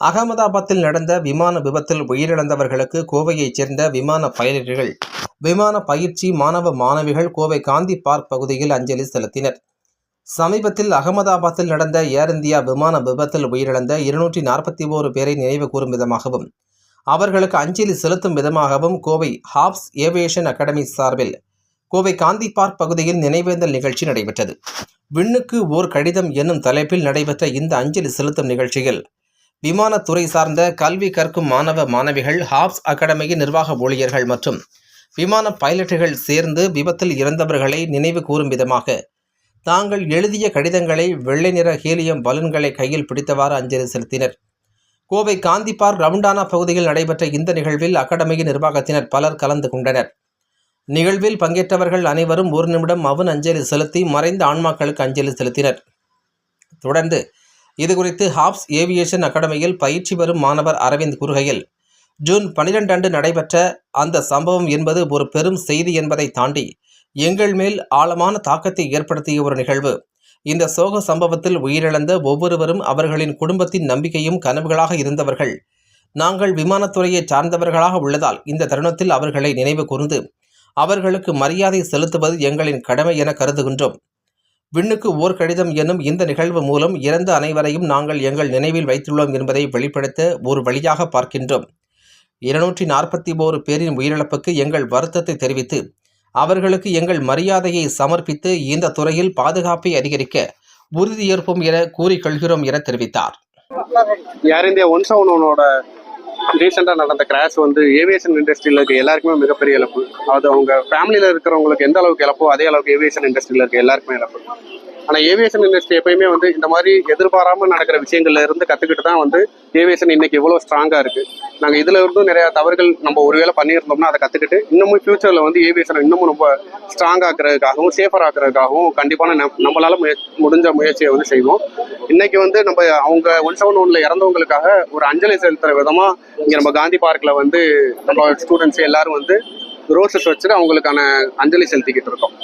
அகமதாபாத்தில் நடந்த விமான விபத்தில் உயிரிழந்தவர்களுக்கு கோவையைச் சேர்ந்த விமான பைலட்டுகள் விமான பயிற்சி மாணவ மாணவிகள் கோவை காந்தி பார்க் பகுதியில் அஞ்சலி செலுத்தினர். சமீபத்தில் அகமதாபாத்தில் நடந்த ஏர் இந்தியா விமான விபத்தில் உயிரிழந்த இருநூற்றி நாற்பத்தி ஓரு பேரை நினைவு கூறும் விதமாகவும் அவர்களுக்கு அஞ்சலி செலுத்தும் விதமாகவும் கோவை ஹாப்ஸ் ஏவியேஷன் அகாடமி சார்பில் கோவை காந்தி பார்க் பகுதியில் நினைவேந்தல் நிகழ்ச்சி நடைபெற்றது. விண்ணுக்கு ஓர் கடிதம் என்னும் தலைப்பில் நடைபெற்ற இந்த அஞ்சலி செலுத்தும் நிகழ்ச்சியில் விமானத்துறை சார்ந்த கல்வி கற்கும் மாணவ மாணவிகள் ஹாப்ஸ் அகாடமியின் நிர்வாக ஊழியர்கள் மற்றும் விமான பைலட்டுகள் சேர்ந்து விபத்தில் இறந்தவர்களை நினைவு கூறும் விதமாக தாங்கள் எழுதிய கடிதங்களை வெள்ளை நிற ஹீலியம் பலூன்களை கையில் பிடித்தவாறு அஞ்சலி செலுத்தினர். கோவை காந்தி பார்க் ரவுண்டானா பகுதியில் நடைபெற்ற இந்த நிகழ்வில் அகாடமியின் நிர்வாகத்தினர் பலர் கலந்து கொண்டனர். நிகழ்வில் பங்கேற்றவர்கள் அனைவரும் ஒரு நிமிடம் மவுன் அஞ்சலி செலுத்தி மறைந்த ஆன்மாக்களுக்கு அஞ்சலி செலுத்தினர். தொடர்ந்து இதுகுறித்து ஹாப்ஸ் ஏவியேஷன் அகாடமியில் பயிற்சி பெறும் மாணவர் அரவிந்த் கூறுகையில் ஜூன் பனிரெண்டு அன்று நடைபெற்ற அந்த சம்பவம் என்பது ஒரு பெரும் செய்தி என்பதை தாண்டி எங்கள் மேல் ஆழமான தாக்கத்தை ஏற்படுத்திய ஒரு நிகழ்வு. இந்த சோக சம்பவத்தில் உயிரிழந்த ஒவ்வொருவரும் அவர்களின் குடும்பத்தின் நம்பிக்கையும் கனவுகளாக இருந்தவர்கள். நாங்கள் விமானத்துறையை சார்ந்தவர்களாக உள்ளதால் இந்த தருணத்தில் அவர்களை நினைவு கூர்ந்து அவர்களுக்கு மரியாதை செலுத்துவது எங்களின் கடமை என கருதுகின்றோம். விண்ணுக்கு ஓர் கடிதம் என்னும் இந்த நிகழ்வு மூலம் இறந்த அனைவரையும் நாங்கள் எங்கள் நினைவில் வைத்துள்ளோம் என்பதை வெளிப்படுத்த ஒரு வழியாக பார்க்கின்றோம். இருநூற்றி நாற்பத்தி ஓரு பேரின் உயிரிழப்புக்கு எங்கள் வருத்தத்தை தெரிவித்து அவர்களுக்கு எங்கள் மரியாதையை சமர்ப்பித்து இந்த துறையில் பாதுகாப்பை அதிகரிக்க உறுதியேற்போம் என கூறிக்கொள்கிறோம் என தெரிவித்தார். ஏர் இந்தியா ஒன் செவன் ஒனோட ரீசெண்டாக நடந்த கிராஷ் வந்து ஏவியேஷன் இண்டஸ்ட்ரியில் இருக்க எல்லாருக்குமே மிகப்பெரிய இழப்பு. அது அவங்க ஃபேமிலியில் இருக்கிறவங்களுக்கு எந்த அளவுக்கு இழப்போ அதே அளவுக்கு ஏவியேஷன் இண்டஸ்ட்ரியில் இருக்க எல்லாருக்குமே இழப்பு. ஆனால் ஏவியேஷன் இண்டஸ்ட்ரி எப்பயுமே வந்து இந்த மாதிரி எதிர்பாராமல் நடக்கிற விஷயங்கள்ல இருந்து கற்றுக்கிட்டு தான் வந்து ஏவியேஷன் இன்னைக்கு இவ்வளோ ஸ்ட்ராங்காக இருக்கு. நாங்கள் இதில் இருந்தும் நிறைய தவறுகள் நம்ம ஒருவேளை பண்ணியிருந்தோம்னா அதை கற்றுக்கிட்டு இன்னமும் ஃபியூச்சரில் வந்து ஏவியேஷன் இன்னமும் ரொம்ப ஸ்ட்ராங் ஆக்குறதுக்காகவும் சேஃபர் ஆக்குறதுக்காகவும் கண்டிப்பான நம்- நம்மளால முய- முடிஞ்ச முயற்சியை வந்து செய்வோம். இன்னைக்கு வந்து நம்ம அவங்க ஒன் செவன் ஒன்ல இறந்தவங்களுக்காக ஒரு அஞ்சலி செலுத்துற விதமா இங்க நம்ம காந்தி பார்க்ல வந்து நம்ம ஸ்டூடெண்ட்ஸ் எல்லாரும் வந்து ரோசஸ் வச்சுட்டு அவங்களுக்கான அஞ்சலி செலுத்திக்கிட்டு இருக்கோம்.